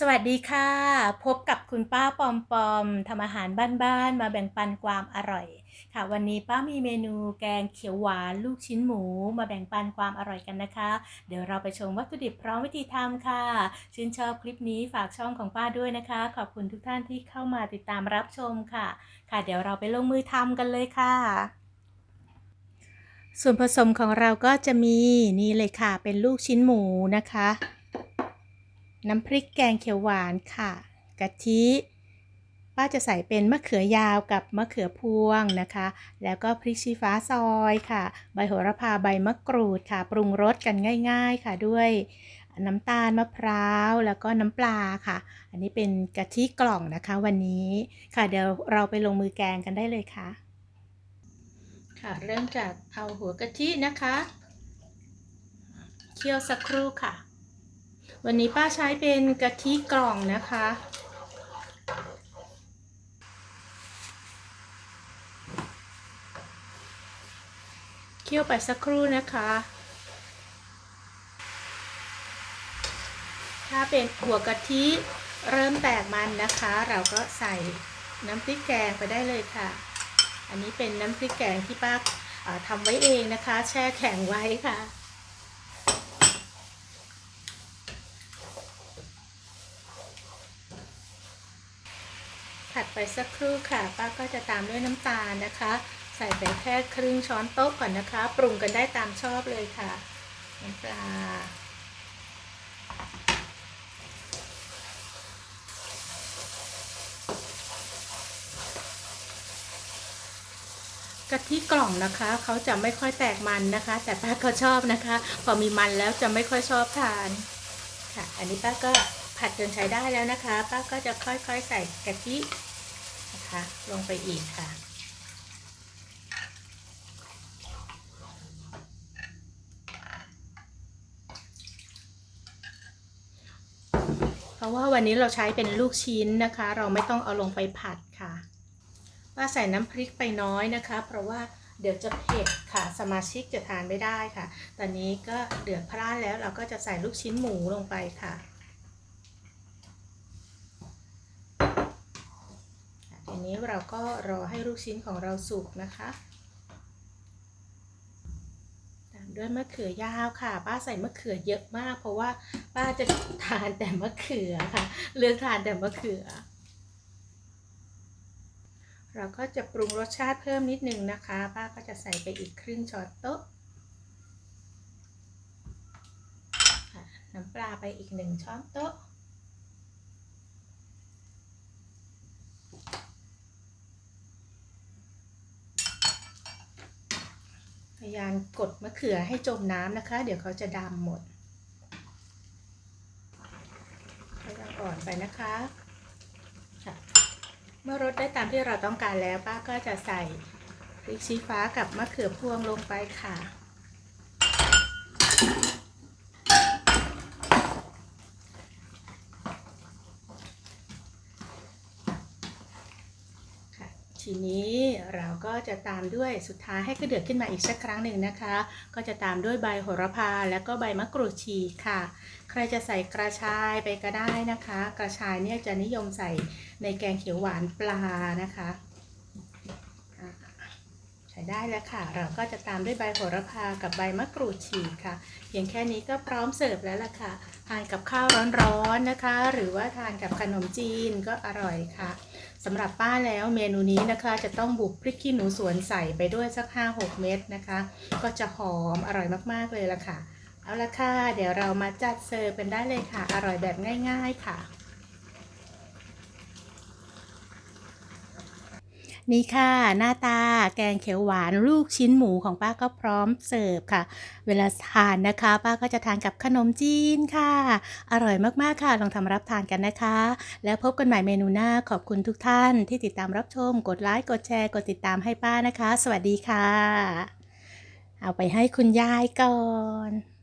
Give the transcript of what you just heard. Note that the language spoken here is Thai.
สวัสดีค่ะ พบกับคุณป้าปอมปอมทำอาหารบ้านๆมาแบ่งปันความอร่อย ค่ะ วันนี้ป้ามีเมนูแกงเขียวหวานลูกชิ้นหมู มาแบ่งปันความอร่อยกันนะคะ เดี๋ยวเราไปชมวัตถุดิบพร้อมวิธีทำค่ะ ชื่นชอบคลิปนี้ฝากช่องของป้าด้วยนะคะ ขอบคุณทุกท่านที่เข้ามาติดตามรับชมค่ะ ค่ะ เดี๋ยวเราไปลงมือทำกันเลยค่ะส่วนผสมของเราก็จะมีนี่เลยค่ะ เป็นลูกชิ้นหมูนะคะ น้ำพริกแกงเขียวหวานค่ะ กะทิ ป้าจะใส่เป็นมะเขือยาวกับมะเขือพวงนะคะ แล้วก็พริกชี้ฟ้าซอยค่ะ ใบโหระพาใบมะกรูดค่ะ ปรุงรสกันง่าย ๆค่ะด้วยน้ำตาลมะพร้าวแล้วก็น้ำปลาค่ะ อันนี้เป็นกะทิกล่องนะคะวันนี้ค่ะเดี๋ยวเราไปลงมือแกงกันได้เลยค่ะ ค่ะเริ่มจากเอาหัวกะทินะคะ เคี่ยวสักครู่ค่ะ วันนี้ป้าใช้เป็นกะทิกล่องนะคะ เคี่ยวไปสักครู่นะคะ ถ้าเป็นหัวกะทิเริ่มแตกมันนะคะ เราก็ใส่น้ำพริกแกงไปได้เลยค่ะ อันนี้เป็นน้ำพริกแกงที่ป้าทำไว้เองนะคะ แช่แข็งไว้ค่ะ ผัดไปสักครู่ค่ะ ป้าก็จะตามด้วยน้ำตาลนะคะ ใส่ไปแค่ครึ่งช้อนโต๊ะก่อนนะคะ ปรุงกันได้ตามชอบเลยค่ะน้ำปลากะทิกล่องนะคะเขาจะไม่ค่อยแตกมันนะคะ แต่ป้าก็ชอบนะคะ พอมีมันแล้วจะไม่ค่อยชอบทานค่ะ อันนี้ป้าก็ผัดจนใช้ได้แล้วนะคะ ป้าก็จะค่อยๆใส่กะทิ นะคะ ลงไปอีกค่ะ เพราะว่าวันนี้เราใช้เป็นลูกชิ้นนะคะ เราไม่ต้องเอาลงไปผัดค่ะป้าใส่น้ำพริกไปน้อยนะคะ เพราะว่าเดี๋ยวจะเผ็ดค่ะ สมาชิกจะทานไม่ได้ค่ะ ตอนนี้ก็เดือดพร่านแล้วเราก็จะใส่ลูกชิ้นหมูลงไปค่ะ ที นี้เราก็รอให้ลูกชิ้นของเราสุกนะคะตามด้วยมะเขือยาวค่ะ ป้าใส่มะเขือเยอะมาก เพราะว่าป้าจะทานแต่มะเขือค่ะเลือกทานแต่มะเขือ เราก็จะปรุงรสชาติเพิ่มนิดนึงนะคะ ป้าก็จะใส่ไปอีกครึ่งช้อนโต๊ะน้ำปลาไปอีกหนึ่งช้อนโต๊ะ ยายามกดมะเขือให้จมน้ำนะคะ เดี๋ยวเขาจะดำหมดให้เราอ่อนไปนะคะค่ะเมื่อรสได้ตามที่เราต้องการแล้วป้าก็จะใส่พริกชี้ฟ้ากับมะเขือพวงลงไปค่ะ ทีนี้เราก็จะตามด้วยสุดท้ายให้กระเดือดขึ้นมาอีกสักครั้งหนึ่งนะคะ ก็จะตามด้วยใบโหระพาแล้วก็ใบมะกรูดฉีกค่ะ ใครจะใส่กระชายไปก็ได้นะคะ กระชายเนี่ยจะนิยมใส่ในแกงเขียวหวานปลานะคะใช้ได้แล้วค่ะ เราก็จะตามด้วยใบโหระพากับใบมะกรูดฉีกค่ะ เพียงแค่นี้ก็พร้อมเสิร์ฟแล้วล่ะค่ะทานกับข้าวร้อนๆนะคะ หรือว่าทานกับขนมจีนก็อร่อยค่ะ สำหรับป้าแล้วเมนูนี้นะคะจะต้องบุกพริกขี้หนูสวนใส่ไปด้วยสัก 5-6 เม็ดนะคะ ก็จะหอมอร่อยมากๆเลยละค่ะ เอาละค่ะ เดี๋ยวเรามาจัดเสิร์ฟกันได้เลยค่ะ อร่อยแบบง่าย ๆ ค่ะ นี่ค่ะ หน้าตาแกงเขียวหวานลูกชิ้นหมูของป้าก็พร้อมเสิร์ฟค่ะ เวลาทานนะคะ ป้าก็จะทานกับขนมจีนค่ะ อร่อยมากๆค่ะ ลองทำรับทานกันนะคะ แล้วพบกันใหม่เมนูหน้าขอบคุณทุกท่านที่ติดตามรับชม กดไลค์กดแชร์กดติดตามให้ป้านะคะ สวัสดีค่ะ เอาไปให้คุณยายก่อน